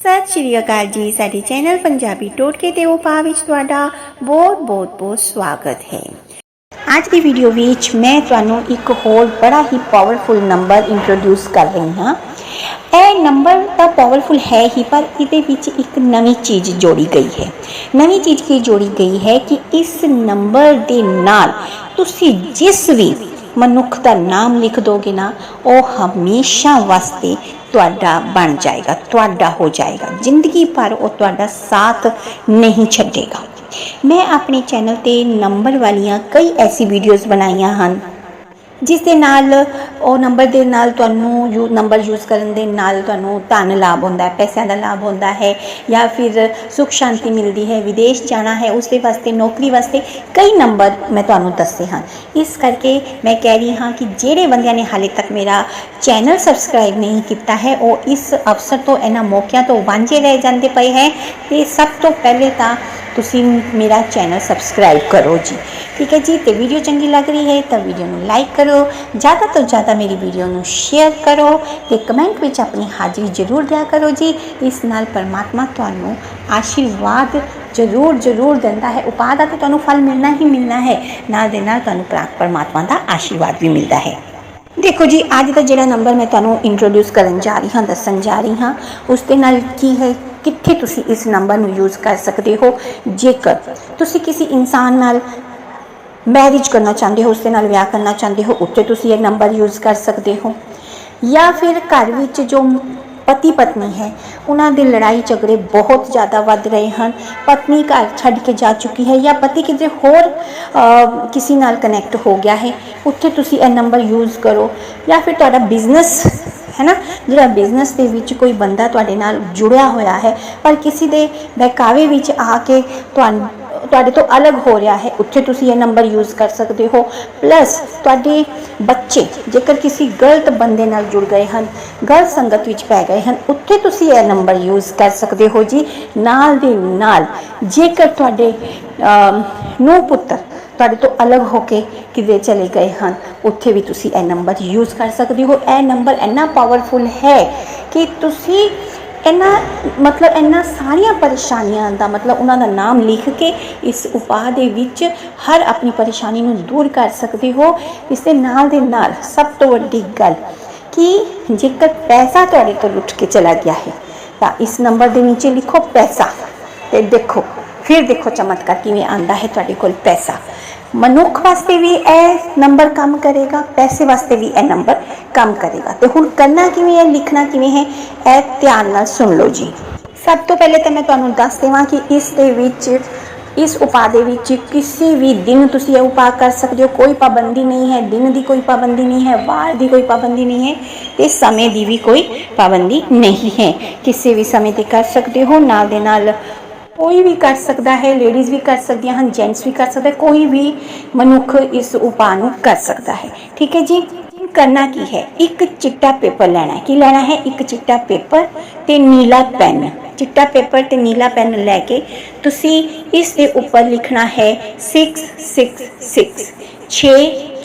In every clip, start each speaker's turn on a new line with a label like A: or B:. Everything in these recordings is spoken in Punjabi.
A: ਸਤਿ ਸ਼੍ਰੀ ਅਕਾਲ ਜੀ। ਸਾਡੇ ਚੈਨਲ ਪੰਜਾਬੀ ਟੋਟਕੇ ਤੇ ਉਪਾਅ ਵਿੱਚ ਤੁਹਾਡਾ ਬਹੁਤ ਬਹੁਤ ਬਹੁਤ ਸਵਾਗਤ ਹੈ। ਅੱਜ ਦੀ ਵੀਡੀਓ ਵਿੱਚ ਮੈਂ ਤੁਹਾਨੂੰ ਇੱਕ ਹੋਰ ਬੜਾ ਹੀ ਪਾਵਰਫੁਲ ਨੰਬਰ ਇੰਟਰੋਡਿਊਸ ਕਰ ਰਹੀ ਹਾਂ। ਇਹ ਨੰਬਰ ਤਾਂ ਪਾਵਰਫੁਲ ਹੈ ਹੀ, ਪਰ ਇਹਦੇ ਵਿੱਚ ਇੱਕ ਨਵੀਂ ਚੀਜ਼ ਜੋੜੀ ਗਈ ਹੈ। ਨਵੀਂ ਚੀਜ਼ ਕੀ ਜੋੜੀ ਗਈ ਹੈ ਕਿ ਇਸ ਨੰਬਰ ਦੇ ਨਾਲ ਤੁਸੀਂ ਜਿਸ ਵੀ ਮਨੁੱਖ ਦਾ ਨਾਮ ਲਿਖ ਦੋਗੇ ਨਾ, ਉਹ ਹਮੇਸ਼ਾ ਵਾਸਤੇ ਤੁਹਾਡਾ ਬਣ ਜਾਏਗਾ, ਤੁਹਾਡਾ ਹੋ ਜਾਏਗਾ। ਜ਼ਿੰਦਗੀ ਭਰ ਉਹ ਤੁਹਾਡਾ ਸਾਥ ਨਹੀਂ ਛੱਡੇਗਾ। ਮੈਂ ਆਪਣੇ ਚੈਨਲ ਤੇ ਨੰਬਰ ਵਾਲੀਆਂ ਕਈ ਐਸੀ ਵੀਡੀਓਜ਼ ਬਣਾਈਆਂ ਹਨ। ਜਿਸ ਦੇ ਨਾਲ, ਉਹ ਨੰਬਰ ਦੇ ਨਾਲ ਤੁਹਾਨੂੰ ਯੂ ਨੰਬਰ ਯੂਜ਼ ਕਰਨ ਦੇ ਨਾਲ ਤੁਹਾਨੂੰ ਧਨ ਲਾਭ ਹੁੰਦਾ ਹੈ, ਪੈਸਿਆਂ ਦਾ ਲਾਭ ਹੁੰਦਾ ਹੈ, ਜਾਂ ਫਿਰ ਸੁਖ ਸ਼ਾਂਤੀ ਮਿਲਦੀ ਹੈ, ਵਿਦੇਸ਼ ਜਾਣਾ ਹੈ, ਉਸ ਦੇ ਵਾਸਤੇ, ਨੌਕਰੀ ਵਾਸਤੇ ਕਈ ਨੰਬਰ ਮੈਂ ਤੁਹਾਨੂੰ ਦੱਸੇ ਹਨ। ਇਸ ਕਰਕੇ ਮੈਂ ਕਹਿ ਰਹੀ ਹਾਂ ਕਿ ਜਿਹੜੇ ਬੰਦਿਆਂ ਨੇ ਹਾਲੇ ਤੱਕ ਮੇਰਾ ਚੈਨਲ ਸਬਸਕ੍ਰਾਈਬ ਨਹੀਂ ਕੀਤਾ ਹੈ, ਉਹ ਇਸ ਅਵਸਰ ਤੋਂ, ਇਹਨਾਂ ਮੌਕਿਆਂ ਤੋਂ ਵਾਂਝੇ ਰਹਿ ਜਾਂਦੇ ਪਏ ਹੈ, ਤੇ ਸਭ ਤੋਂ ਪਹਿਲੇ ਤਾਂ ਤੁਸੀਂ ਮੇਰਾ ਚੈਨਲ ਸਬਸਕ੍ਰਾਈਬ ਕਰੋ ਜੀ। ਠੀਕ ਹੈ ਜੀ, ਤੇ ਵੀਡੀਓ ਚੰਗੀ ਲੱਗ ਰਹੀ ਹੈ ਤਾਂ ਵੀਡੀਓ ਨੂੰ ਲਾਈਕ ਕਰੋ, ਜ਼ਿਆਦਾ ਤੋਂ ਜ਼ਿਆਦਾ ਮੇਰੀ ਵੀਡੀਓ ਨੂੰ ਸ਼ੇਅਰ ਕਰੋ ਤੇ ਕਮੈਂਟ ਵਿੱਚ ਆਪਣੀ ਹਾਜ਼ਰੀ ਜ਼ਰੂਰ ਦਿਆ ਕਰੋ ਜੀ। ਇਸ ਨਾਲ ਪਰਮਾਤਮਾ ਤੁਹਾਨੂੰ ਆਸ਼ੀਰਵਾਦ ਜ਼ਰੂਰ ਜ਼ਰੂਰ ਦਿੰਦਾ ਹੈ। ਉਪਾਅ ਦਾ ਤੇ ਤੁਹਾਨੂੰ ਫਲ ਮਿਲਣਾ ਹੀ ਮਿਲਣਾ ਹੈ। ਨਾਲ ਦੇ ਨਾਲ ਤੁਹਾਨੂੰ ਪ੍ਰਾ- ਪਰਮਾਤਮਾ ਦਾ ਆਸ਼ੀਰਵਾਦ ਵੀ ਮਿਲਦਾ ਹੈ। ਦੇਖੋ ਜੀ, ਅੱਜ ਦਾ ਜਿਹੜਾ ਨੰਬਰ ਮੈਂ ਤੁਹਾਨੂੰ ਇੰਟਰੋਡਿਊਸ ਕਰਨ ਜਾ ਰਹੀ ਹਾਂ, ਦੱਸਣ ਜਾ ਰਹੀ ਹਾਂ, ਉਸ ਦੇ ਨਾਲ ਕੀ ਹੈ? ਕਿੱਥੇ ਤੁਸੀਂ ਇਸ ਨੰਬਰ ਨੂੰ ਯੂਜ਼ ਕਰ ਸਕਦੇ ਹੋ? ਜੇਕਰ ਤੁਸੀਂ ਕਿਸੇ ਇਨਸਾਨ ਨਾਲ ਮੈਰਿਜ ਕਰਨਾ ਚਾਹੁੰਦੇ ਹੋ ਉਸ ਦੇ ਨਾਲ ਵਿਆਹ ਕਰਨਾ ਚਾਹੁੰਦੇ ਹੋ, ਉੱਥੇ ਤੁਸੀਂ ਇਹ ਨੰਬਰ ਯੂਜ਼ ਕਰ ਸਕਦੇ ਹੋ। ਜਾਂ ਫਿਰ ਘਰ ਵਿੱਚ ਜੋ ਪਤੀ ਪਤਨੀ ਹੈ, ਉਹਨਾਂ ਦੇ ਲੜਾਈ ਝਗੜੇ ਬਹੁਤ ਜ਼ਿਆਦਾ ਵੱਧ ਰਹੇ ਹਨ। ਪਤਨੀ ਘਰ ਛੱਡ ਕੇ ਜਾ ਚੁੱਕੀ ਹੈ ਜਾਂ ਪਤੀ ਕਿਤੇ ਹੋਰ ਕਿਸੇ ਨਾਲ ਕਨੈਕਟ ਹੋ ਗਿਆ ਹੈ, ਉੱਥੇ ਤੁਸੀਂ ਇਹ ਨੰਬਰ ਯੂਜ਼ ਕਰੋ। ਜਾਂ ਫਿਰ ਤੁਹਾਡਾ ਬਿਜ਼ਨਸ ਹੈ ਨਾ ਜਿਹੜਾ ਬਿਜ਼ਨਸ ਦੇ ਵਿੱਚ ਕੋਈ ਬੰਦਾ ਤੁਹਾਡੇ ਨਾਲ ਜੁੜਿਆ ਹੋਇਆ ਹੈ, ਪਰ ਕਿਸੇ ਦੇ ਬਹਿਕਾਵੇ ਵਿੱਚ ਆ ਕੇ ਤੁਹਾਨੂੰ ਤੁਹਾਡੇ ਤੋਂ ਅਲੱਗ ਹੋ ਰਿਹਾ ਹੈ, ਉੱਥੇ ਤੁਸੀਂ ਇਹ ਨੰਬਰ ਯੂਜ਼ ਕਰ ਸਕਦੇ ਹੋ। ਪਲੱਸ ਤੁਹਾਡੇ ਬੱਚੇ, ਜੇਕਰ ਕਿਸੇ ਗਲਤ ਬੰਦੇ ਨਾਲ ਜੁੜ ਗਏ ਹਨ, ਗਲਤ ਸੰਗਤ ਵਿੱਚ ਪੈ ਗਏ ਹਨ, ਉੱਥੇ ਤੁਸੀਂ ਇਹ ਨੰਬਰ ਯੂਜ਼ ਕਰ ਸਕਦੇ ਹੋ ਜੀ। ਨਾਲ ਦੇ ਨਾਲ, ਜੇਕਰ ਤੁਹਾਡੇ ਨੂੰ ਪੁੱਤਰ ਤੁਹਾਡੇ ਤੋਂ ਅਲੱਗ ਹੋ ਕੇ ਕਿਤੇ ਚਲੇ ਗਏ ਹਨ। ਉੱਥੇ ਵੀ ਤੁਸੀਂ ਇਹ ਨੰਬਰ ਯੂਜ਼ ਕਰ ਸਕਦੇ ਹੋ। ਇਹ ਨੰਬਰ ਇੰਨਾ ਪਾਵਰਫੁਲ ਹੈ ਕਿ ਤੁਸੀਂ ਇਹਨਾਂ, ਮਤਲਬ ਇਹਨਾਂ ਸਾਰੀਆਂ ਪਰੇਸ਼ਾਨੀਆਂ ਦਾ, ਮਤਲਬ ਉਹਨਾਂ ਦਾ ਨਾਮ ਲਿਖ ਕੇ ਇਸ ਉਪਾਅ ਦੇ ਵਿੱਚ ਹਰ ਆਪਣੀ ਪਰੇਸ਼ਾਨੀ ਨੂੰ ਦੂਰ ਕਰ ਸਕਦੇ ਹੋ। ਇਸ ਦੇ ਨਾਲ ਦੇ ਨਾਲ ਸਭ ਤੋਂ ਵੱਡੀ ਗੱਲ ਕਿ ਜੇਕਰ ਪੈਸਾ ਤੁਹਾਡੇ ਤੋਂ ਲੁੱਟ ਕੇ ਚਲਾ ਗਿਆ ਹੈ, ਤਾਂ ਇਸ ਨੰਬਰ ਦੇ ਨੀਚੇ ਲਿਖੋ ਪੈਸਾ ਤੇ ਦੇਖੋ ਫਿਰ ਦੇਖੋ ਚਮਤਕਾਰ ਕਿਵੇਂ ਆਂਦਾ ਹੈ ਤੁਹਾਡੇ ਕੋਲ ਪੈਸਾ। ਮਨੁੱਖ ਵਾਸਤੇ ਵੀ ਇਹ ਨੰਬਰ ਕੰਮ ਕਰੇਗਾ, ਪੈਸੇ ਵਾਸਤੇ ਵੀ ਇਹ ਨੰਬਰ ਕੰਮ ਕਰੇਗਾ। ਤੇ ਹੁਣ ਕਰਨਾ ਕਿਵੇਂ ਹੈ, ਲਿਖਣਾ ਕਿਵੇਂ ਹੈ, ਇਹ ਧਿਆਨ ਨਾਲ ਸੁਣ ਲਓ ਜੀ। ਸਭ ਤੋਂ ਪਹਿਲੇ ਤਾਂ ਮੈਂ ਤੁਹਾਨੂੰ ਦੱਸ ਦੇਵਾਂ ਕਿ ਇਸ ਦੇ ਵਿੱਚ, ਇਸ ਉਪਾਅ ਦੇ ਵਿੱਚ ਕਿਸੇ ਵੀ ਦਿਨ ਤੁਸੀਂ ਇਹ ਉਪਾਅ ਕਰ ਸਕਦੇ ਹੋ। ਕੋਈ ਪਾਬੰਦੀ ਨਹੀਂ ਹੈ, ਦਿਨ ਦੀ ਕੋਈ ਪਾਬੰਦੀ ਨਹੀਂ ਹੈ, ਵਾਰ ਦੀ ਕੋਈ ਪਾਬੰਦੀ ਨਹੀਂ ਹੈ ਤੇ ਸਮੇਂ ਦੀ ਵੀ ਕੋਈ ਪਾਬੰਦੀ ਨਹੀਂ ਹੈ। ਕਿਸੇ ਵੀ ਸਮੇਂ ਤੇ ਕਰ ਸਕਦੇ ਹੋ, ਨਾਲ ਦੇ ਨਾਲ ਕੋਈ ਵੀ ਕਰ ਸਕਦਾ ਹੈ ਲੇਡੀਜ਼ ਵੀ ਕਰ ਸਕਦੀਆਂ ਹਨ ਜੈਂਟਸ ਵੀ ਕਰ ਸਕਦਾ, ਕੋਈ ਵੀ ਮਨੁੱਖ ਇਸ ਉਪਾਅ ਨੂੰ ਕਰ ਸਕਦਾ ਹੈ। ਠੀਕ ਹੈ ਜੀ? ਕਰਨਾ ਕੀ ਹੈ? ਇੱਕ ਚਿੱਟਾ ਪੇਪਰ ਲੈਣਾ ਹੈ। ਕੀ ਲੈਣਾ ਹੈ? ਇੱਕ ਚਿੱਟਾ ਪੇਪਰ ਤੇ ਨੀਲਾ ਪੈਨ। ਚਿੱਟਾ ਪੇਪਰ ਤੇ ਨੀਲਾ ਪੈਨ ਲੈ ਕੇ ਤੁਸੀਂ ਇਸ ਦੇ ਉੱਪਰ ਲਿਖਣਾ ਹੈ 666 6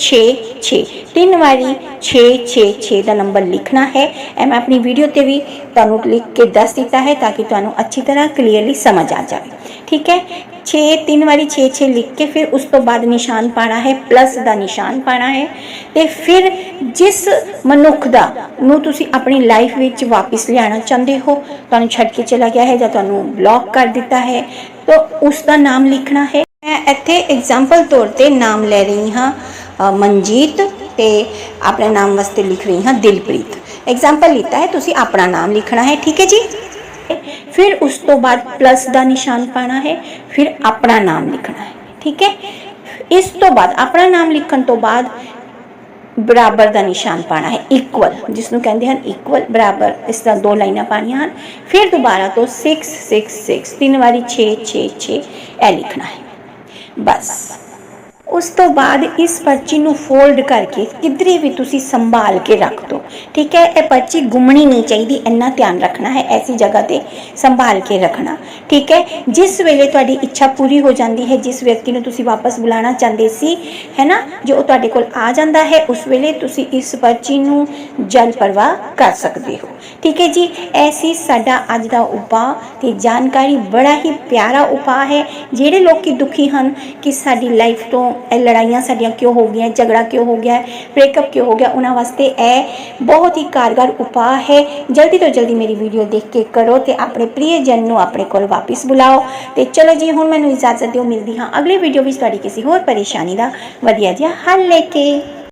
A: 6 6 ਤਿੰਨ ਵਾਰੀ 6 6 6 ਦਾ ਨੰਬਰ ਲਿਖਣਾ ਹੈ। ਇਹ ਮੈਂ ਆਪਣੀ ਵੀਡੀਓ ਤੇ ਵੀ ਤੁਹਾਨੂੰ ਲਿਖ ਕੇ ਦੱਸ ਦਿੱਤਾ ਹੈ ਤਾਂ ਕਿ ਤੁਹਾਨੂੰ ਅੱਛੀ ਤਰ੍ਹਾਂ ਕਲੀਅਰਲੀ ਸਮਝ ਆ ਜਾਵੇ। ਠੀਕ ਹੈ? 6 ਤਿੰਨ ਵਾਰੀ 6 6 ਲਿਖ ਕੇ ਫਿਰ ਉਸ ਤੋਂ ਬਾਅਦ ਨਿਸ਼ਾਨ ਪਾਣਾ ਹੈ ਪਲੱਸ ਦਾ ਨਿਸ਼ਾਨ ਪਾਣਾ ਹੈ। ਤੇ ਫਿਰ ਜਿਸ ਮਨੁੱਖ ਦਾ ਨੂੰ ਤੁਸੀਂ ਆਪਣੀ ਲਾਈਫ ਵਿੱਚ ਵਾਪਸ ਲਿਆਉਣਾ ਚਾਹੁੰਦੇ ਹੋ, ਤੁਹਾਨੂੰ ਛੱਡ ਕੇ ਚਲਾ ਗਿਆ ਹੈ ਜਾਂ ਤੁਹਾਨੂੰ ਬਲੌਕ ਕਰ ਦਿੱਤਾ ਹੈ, ਤਾਂ ਉਸ ਦਾ ਨਾਮ ਲਿਖਣਾ ਹੈ। ਇੱਥੇ ਐਗਜ਼ਾਮਪਲ ਤੌਰ ਤੇ ਨਾਮ ਲੈ ਰਹੀ ਹਾਂ ਮਨਜੀਤ ਤੇ ਆਪਣੇ ਨਾਮ ਵਾਸਤੇ ਲਿਖ ਰਹੀ ਹਾਂ ਦਿਲਪ੍ਰੀਤ। ਐਗਜ਼ਾਮਪਲ ਲਿਤਾ ਹੈ, ਤੁਸੀਂ ਆਪਣਾ ਨਾਮ ਲਿਖਣਾ ਹੈ, ਠੀਕ ਹੈ ਜੀ? ਫਿਰ ਉਸ ਤੋਂ ਬਾਅਦ ਪਲੱਸ ਦਾ ਨਿਸ਼ਾਨ ਪਾਣਾ ਹੈ, ਫਿਰ ਆਪਣਾ ਨਾਮ ਲਿਖਣਾ ਹੈ, ਠੀਕ ਹੈ? ਇਸ ਤੋਂ ਬਾਅਦ, ਆਪਣਾ ਨਾਮ ਲਿਖਣ ਤੋਂ ਬਾਅਦ ਬਰਾਬਰ ਦਾ ਨਿਸ਼ਾਨ ਪਾਣਾ ਹੈ ਇਕੁਅਲ ਜਿਸ ਨੂੰ ਕਹਿੰਦੇ ਹਨ ਇਕੁਅਲ ਬਰਾਬਰ, ਇਸ ਤਰ੍ਹਾਂ ਦੋ ਲਾਈਨਾਂ ਪਾਣੀਆਂ ਹਨ। ਫਿਰ ਦੁਬਾਰਾ ਤੋਂ 6 6 6 ਤਿੰਨ ਵਾਰੀ 6 6 6 ਇਹ ਲਿਖਣਾ ਹੈ। Vas. ਉਸ ਤੋਂ ਬਾਅਦ ਇਸ ਪਰਚੀ ਨੂੰ ਫੋਲਡ ਕਰਕੇ ਕਿਧਰੇ ਵੀ ਤੁਸੀਂ ਸੰਭਾਲ ਕੇ ਰੱਖ ਦਿਓ ਠੀਕ ਹੈ? ਇਹ ਪਰਚੀ ਗੁੰਮਣੀ ਨਹੀਂ ਚਾਹੀਦੀ, ਇੰਨਾ ਧਿਆਨ ਰੱਖਣਾ ਹੈ, ਐਸੀ ਜਗ੍ਹਾ ਤੇ ਸੰਭਾਲ ਕੇ ਰੱਖਣਾ। ਠੀਕ ਹੈ? ਜਿਸ ਵੇਲੇ ਤੁਹਾਡੀ ਇੱਛਾ ਪੂਰੀ ਹੋ ਜਾਂਦੀ ਹੈ, ਜਿਸ ਵਿਅਕਤੀ ਨੂੰ ਤੁਸੀਂ ਵਾਪਸ ਬੁਲਾਉਣਾ ਚਾਹੁੰਦੇ ਸੀ, ਹੈ ਨਾ? ਜੋ ਤੁਹਾਡੇ ਕੋਲ ਆ ਜਾਂਦਾ ਹੈ, ਉਸ ਵੇਲੇ ਤੁਸੀਂ ਇਸ ਪਰਚੀ ਨੂੰ ਜਲ ਪ੍ਰਵਾਹ ਕਰ ਸਕਦੇ ਹੋ। ਠੀਕ ਹੈ ਜੀ? ਐਸੀ ਸਾਡਾ ਅੱਜ ਦਾ ਉਪਾਅ ਤੇ ਜਾਣਕਾਰੀ। ਬੜਾ ਹੀ ਪਿਆਰਾ ਉਪਾਅ ਹੈ। ਜਿਹੜੇ ਲੋਕੀ ਦੁਖੀ ਹਨ ਕਿ ਸਾਡੀ ਲਾਈਫ ਤੋਂ ਇਹ ਲੜਾਈਆਂ ਸਾਡੀਆਂ ਕਿਉਂ ਹੋ ਗਈਆਂ, ਝਗੜਾ ਕਿਉਂ ਹੋ ਗਿਆ ਬ੍ਰੇਕਅਪ ਕਿਉਂ ਹੋ ਗਿਆ, ਉਹਨਾਂ ਵਾਸਤੇ ਇਹ ਬਹੁਤ ਹੀ ਕਾਰਗਰ ਉਪਾਅ ਹੈ। ਜਲਦੀ ਤੋਂ ਜਲਦੀ ਮੇਰੀ ਵੀਡੀਓ ਦੇਖ ਕੇ ਕਰੋ ਤੇ ਆਪਣੇ ਪ੍ਰਿਯਜਨ ਨੂੰ ਆਪਣੇ ਕੋਲ ਵਾਪਿਸ ਬੁਲਾਓ। ਤੇ ਚਲੋ ਜੀ, ਹੁਣ ਮੈਨੂੰ ਇਜਾਜ਼ਤ ਦਿਓ, ਮਿਲਦੀ ਹਾਂ ਅਗਲੀ ਵੀਡੀਓ ਵਿੱਚ ਤੁਹਾਡੀ ਕਿਸੇ ਹੋਰ ਪਰੇਸ਼ਾਨੀ ਦਾ। ਵਧੀਆ ਜਿਹਾ ਹੱਲ ਲੈ ਕੇ।